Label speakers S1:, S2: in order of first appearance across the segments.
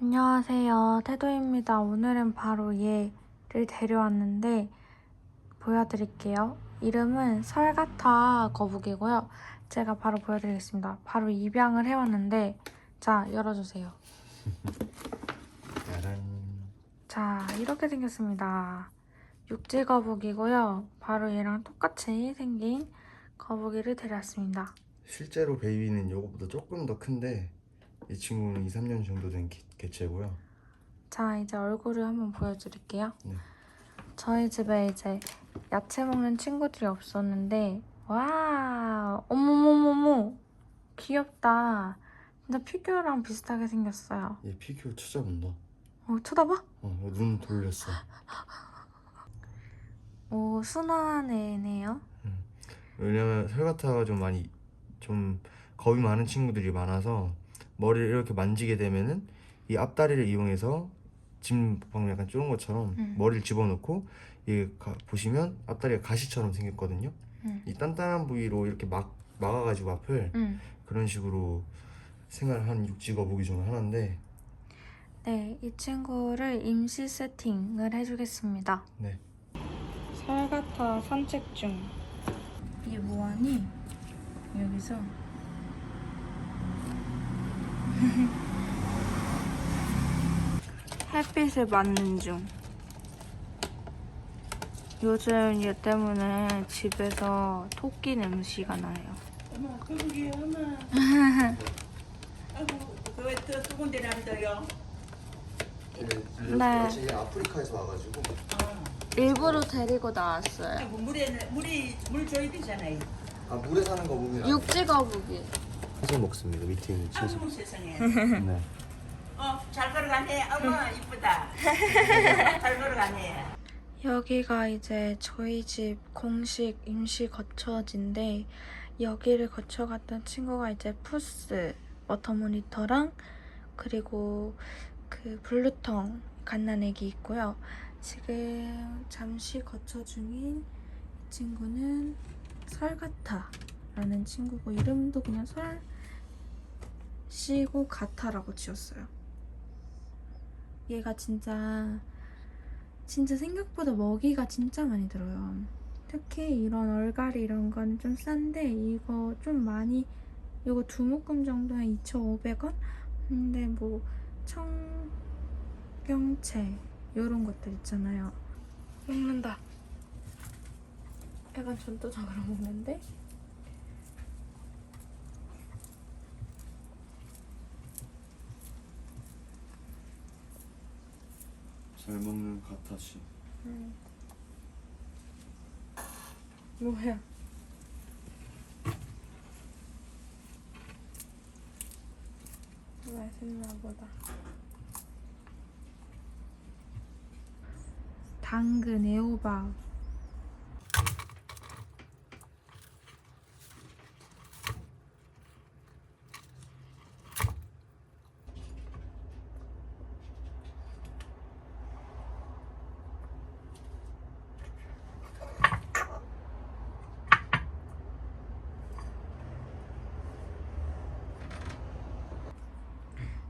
S1: 안녕하세요. 태도입니다. 오늘은 바로 얘를 데려왔는데 보여드릴게요. 이름은 설가타 거북이고요. 제가 바로 보여드리겠습니다. 바로 입양을 해왔는데 자 열어주세요. 자 이렇게 생겼습니다. 육지 거북이고요. 바로 얘랑 똑같이 생긴 거북이를 데려왔습니다.
S2: 실제로 베이비는 이거보다 조금 더 큰데 이 친구는 2, 3년 정도 된 개, 개체고요.
S1: 자 이제 얼굴을 한번 보여드릴게요.
S2: 네.
S1: 저희 집에 이제 야채 먹는 친구들이 없었는데 와 어머머머머 귀엽다. 진짜 피규어랑 비슷하게 생겼어요.
S2: 얘 피규어 찾아본다.
S1: 어 쳐다봐?
S2: 어, 눈 돌렸어.
S1: 오 순한 애네요.
S2: 왜냐면 설가타가 좀 많이 좀 겁이 많은 친구들이 많아서 머리를 이렇게 만지게 되면은 이 앞다리를 이용해서 지금 방금 약간 쪼은 것처럼
S1: 음.
S2: 머리를 집어넣고 이 가- 보시면 앞다리가 가시처럼 생겼거든요.
S1: 응.
S2: 이 단단한 부위로 이렇게 막 막아가지고 앞을
S1: 응.
S2: 그런 식으로 생활하는 육지 거북이 중 하나인데
S1: 네, 이 친구를 임시 세팅을 해주겠습니다.
S2: 네.
S1: 설가타 산책 중. 이게 뭐하니? 여기서. 햇빛을 맞는 중. 요즘 얘 때문에 집에서 토끼 냄새가 나요.
S3: 어머, 그러게, 어머. 아이고, 그왜또 두군 데 남더요?
S1: 네.
S2: 아프리카에서 와가지고
S1: 일부러 데리고 나왔어요.
S3: 아이고, 물에, 물이, 물 줘야 되잖아요.
S2: 아 물에 사는 거북이
S1: 육지 거북이.
S2: 채소 먹습니다. 밑에 있는 채소.
S3: 아이고, 세상에.
S2: 네.
S3: 어, 잘 걸어가네. 어머, 이쁘다. 잘 걸어가네.
S1: 여기가 이제 저희 집 공식 임시 거처지인데 여기를 거쳐갔던 친구가 이제 푸스 워터 모니터랑 그리고 그 블루텅 갓난애기 있고요. 지금 잠시 거처 중인 이 친구는 설가타라는 친구고 이름도 그냥 설 씨고 가타라고 지었어요. 얘가 진짜 진짜 생각보다 먹이가 진짜 많이 들어요. 특히 이런 얼갈이 이런 건 좀 싼데 이거 좀 많이 이거 두 묶음 정도 한 2,500원? 근데 뭐 청경채 이런 것들 있잖아요. 먹는다. 약간 전투적으로 먹는데
S2: 잘 먹는 가타시.
S1: 음. 뭐야? 맛있나 보다. 당근 애호박.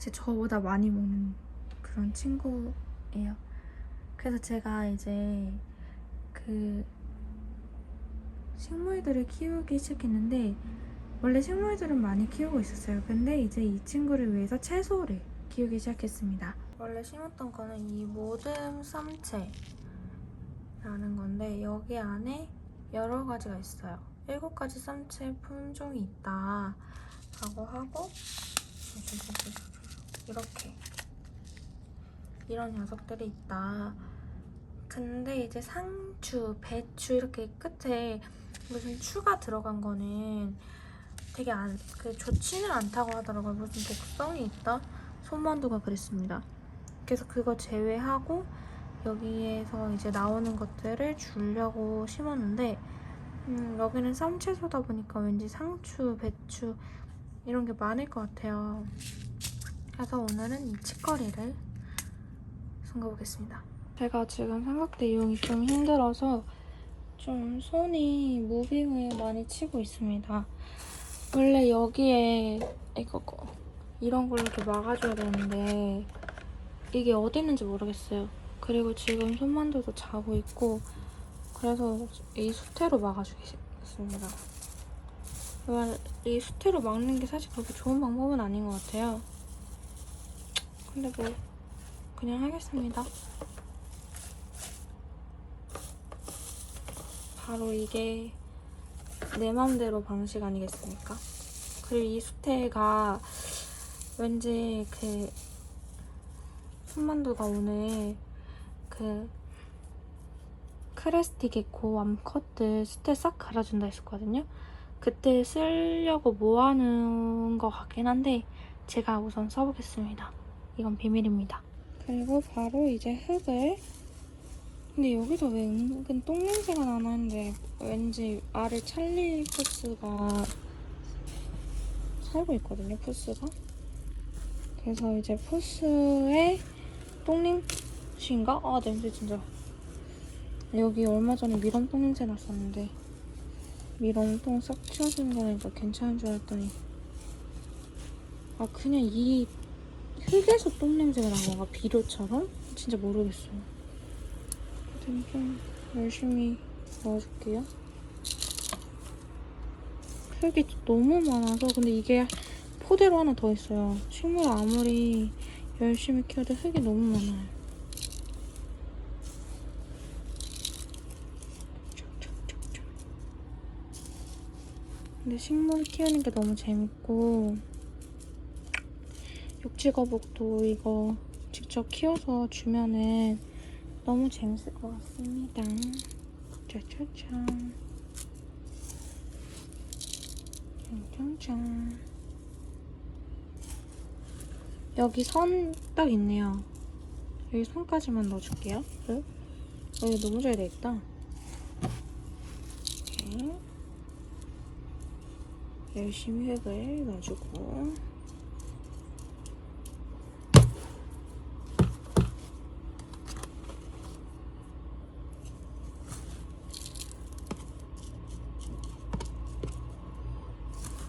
S1: 제 저보다 많이 먹는 그런 친구예요. 그래서 제가 이제 그 식물들을 키우기 시작했는데 원래 식물들은 많이 키우고 있었어요. 근데 이제 이 친구를 위해서 채소를 키우기 시작했습니다. 원래 심었던 거는 이 모듬 쌈채라는 건데 여기 안에 여러 가지가 있어요. 일곱 가지 쌈채 품종이 있다 라고 하고 이렇게 이런 녀석들이 있다. 근데 이제 상추, 배추 이렇게 끝에 무슨 추가 들어간 거는 되게 안, 그 좋지는 않다고 하더라고요. 무슨 독성이 있다? 손만두가 그랬습니다. 그래서 그거 제외하고 여기에서 이제 나오는 것들을 주려고 심었는데 음, 여기는 쌈채소다 보니까 왠지 상추, 배추 이런 게 많을 것 같아요. 그래서 오늘은 이 치커리를 숨겨보겠습니다. 제가 지금 삼각대 이용이 좀 힘들어서 좀 손이 무빙을 많이 치고 있습니다. 원래 여기에 이거 거 이런 걸로 이렇게 막아줘야 되는데 이게 어디 있는지 모르겠어요. 그리고 지금 손만두도 자고 있고 그래서 이 수태로 막아주겠습니다. 이 수태로 막는 게 사실 그렇게 좋은 방법은 아닌 것 같아요. 근데 뭐 그냥 하겠습니다. 바로 이게 내 맘대로 방식 아니겠습니까? 그리고 이 수태가 왠지 그 손만두가 오늘 그 크레스티 고 암 컷들 수태 싹 갈아준다 했었거든요. 그때 쓰려고 모아놓은 것 같긴 한데 제가 우선 써보겠습니다. 이건 비밀입니다. 그리고 바로 이제 흙을 근데 여기서 왜 은근 똥 냄새가 나는데 왠지 알을 찰리 푸스가 살고 있거든요, 푸스가. 그래서 이제 푸스의 똥냄새인가? 아, 냄새 진짜. 여기 얼마 전에 미럼 똥 냄새 났었는데 미럼 똥 싹 치워주는 거니까 괜찮은 줄 알았더니 아, 그냥 이 흙에서 똥 냄새가 난 건가? 비료처럼? 진짜 모르겠어요. 아무튼 좀 열심히 넣어줄게요. 흙이 너무 많아서 근데 이게 포대로 하나 더 있어요. 식물 아무리 열심히 키워도 흙이 너무 많아요. 근데 식물 키우는 게 너무 재밌고 육지거북도 이거 직접 키워서 주면은 너무 재밌을 것 같습니다. 짜자잔. 짠짠짠. 여기 선 딱 있네요. 여기 선까지만 넣어줄게요. 흙. 어, 이거 너무 잘 돼있다. 열심히 흙을 넣어주고.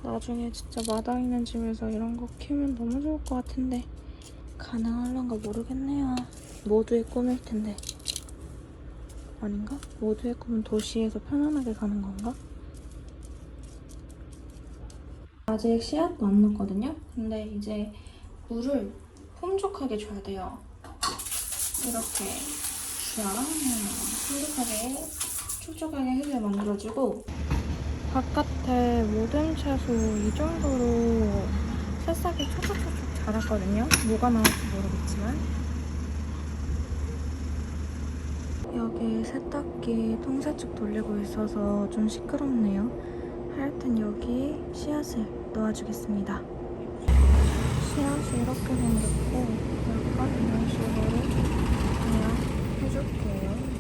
S1: 나중에 진짜 마당 있는 집에서 이런 거 키우면 너무 좋을 것 같은데 가능할런가 모르겠네요. 모두의 꿈일 텐데 아닌가? 모두의 꿈은 도시에서 편안하게 사는 건가? 아직 씨앗도 안 넣었거든요? 근데 이제 물을 풍족하게 줘야 돼요. 이렇게 쫙 풍족하게 촉촉하게 흙을 만들어주고 바깥에 모든 채소 이 정도로 새싹이 촉촉촉촉 자랐거든요. 뭐가 나올지 모르겠지만 여기 세탁기 통세척 돌리고 있어서 좀 시끄럽네요. 하여튼 여기 씨앗을 넣어주겠습니다. 씨앗이 이렇게 생겼고 약간 이런 식으로 그냥 해줄게요.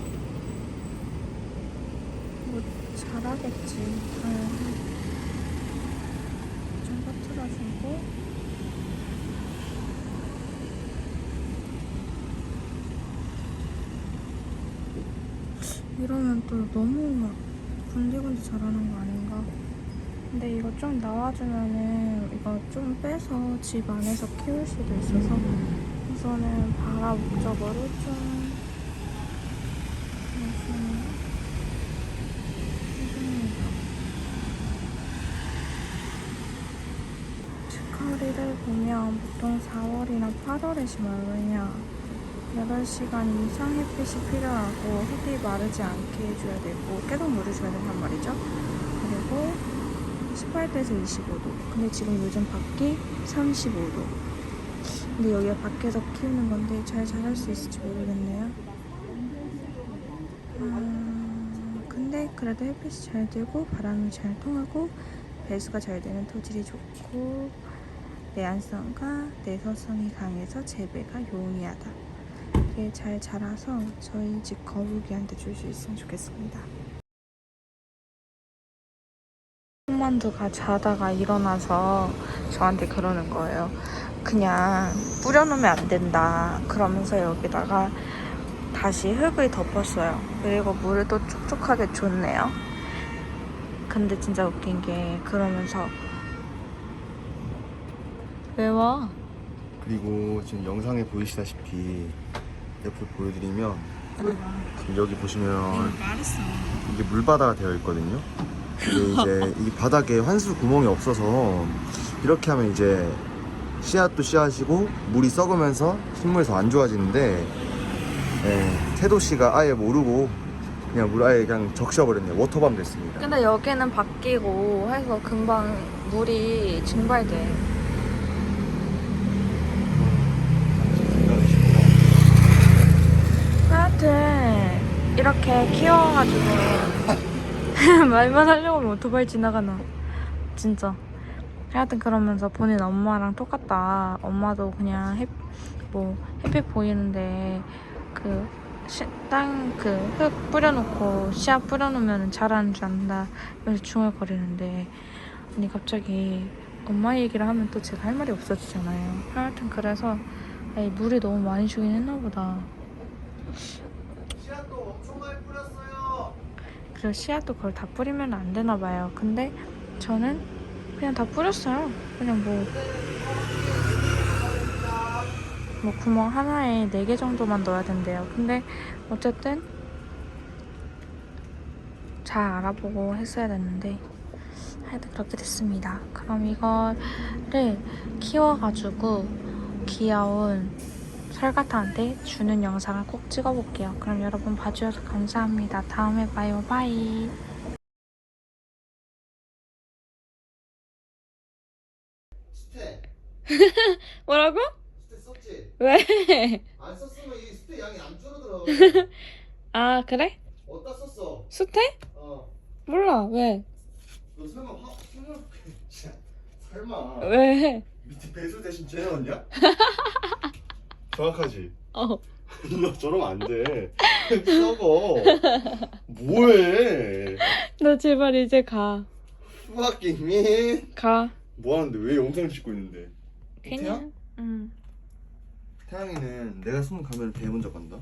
S1: 뭐 잘하겠지. 당연히. 좀 퍼뜨려주고. 이러면 또 너무 막 군데군데 자라는 거 아닌가? 근데 이거 좀 나와주면은 이거 좀 빼서 집 안에서 키울 수도 있어서 우선은 바라 목적으로 좀 열심히 해줍니다. 치카리를 보면 보통 4월이나 8월에 심어요. 왜냐? 8시간 이상 햇빛이 필요하고 흙이 마르지 않게 해줘야 되고 계속 물을 줘야 된단 말이죠. 그리고 18도에서 25도. 근데 지금 요즘 밖이 35도. 근데 여기가 밖에서 키우는 건데 잘 자랄 수 있을지 모르겠네요. 음, 근데 그래도 햇빛이 잘 되고 바람이 잘 통하고 배수가 잘 되는 토질이 좋고 내안성과 내서성이 강해서 재배가 용이하다. 이게 잘 자라서 저희 집 거북이한테 줄 수 있으면 좋겠습니다. 손만두가 자다가 일어나서 저한테 그러는 거예요. 그냥 뿌려놓으면 안 된다. 그러면서 여기다가 다시 흙을 덮었어요. 그리고 물을 또 촉촉하게 줬네요. 근데 진짜 웃긴 게 그러면서 왜 와?
S2: 그리고 지금 영상에 보이시다시피 옆에 보여드리면 지금 여기 보시면 이게 물바다가 되어 있거든요. 근데 이제 이 바닥에 환수 구멍이 없어서 이렇게 하면 이제 씨앗도 씨앗이고 물이 썩으면서 식물이 더 안 좋아지는데 예, 태도 씨가 아예 모르고 그냥 물 아예 그냥 적셔버렸네요. 워터밤 됐습니다.
S1: 근데 여기는 바뀌고 해서 금방 물이 증발돼. 하여튼 이렇게 키워가지고. 말만 하려고 하면 오토바이 지나가나. 진짜. 하여튼 그러면서 본인 엄마랑 똑같다. 엄마도 그냥 햇, 뭐 햇빛 보이는데 그땅그흙 뿌려놓고 씨앗 뿌려놓으면 자라는 줄 안다. 이러면서 중얼거리는데. 아니 갑자기 엄마 얘기를 하면 또 제가 할 말이 없어지잖아요. 하여튼 그래서 물이 너무 많이 주긴 했나 보다
S2: 씨앗도 엄청 많이 뿌렸어요.
S1: 그리고 씨앗도 그걸 다 뿌리면 안 되나 봐요. 근데 저는 그냥 다 뿌렸어요. 그냥 뭐, 뭐 구멍 하나에 4개 정도만 넣어야 된대요. 근데 어쨌든 잘 알아보고 했어야 됐는데 하여튼 그렇게 됐습니다. 그럼 이거를 키워가지고 귀여운 설가타한테 주는 영상을 꼭 찍어볼게요. 그럼 여러분 봐주셔서 감사합니다. 다음에 봐요. 바이.
S2: 스테
S1: 뭐라고?
S2: 스테 썼지?
S1: 왜?
S2: 안 썼으면 이 스테 양이 안 줄어들어.
S1: 아 그래?
S2: 어디다 썼어?
S1: 수태?
S2: 어.
S1: 몰라. 왜?
S2: 너 설마 화 설마 설마
S1: 왜?
S2: 밑에 배수 대신 쟤 넣었냐? 정확하지?
S1: 어.
S2: 너 저러면 안 돼. 썩어. 뭐해?
S1: 너 제발 이제 가.
S2: 수학기민.
S1: 가.
S2: 뭐 하는데 왜 영상 찍고 있는데?
S1: 그냥. 응.
S2: 태양이는 내가 숨은 가면을 대본 적 간다.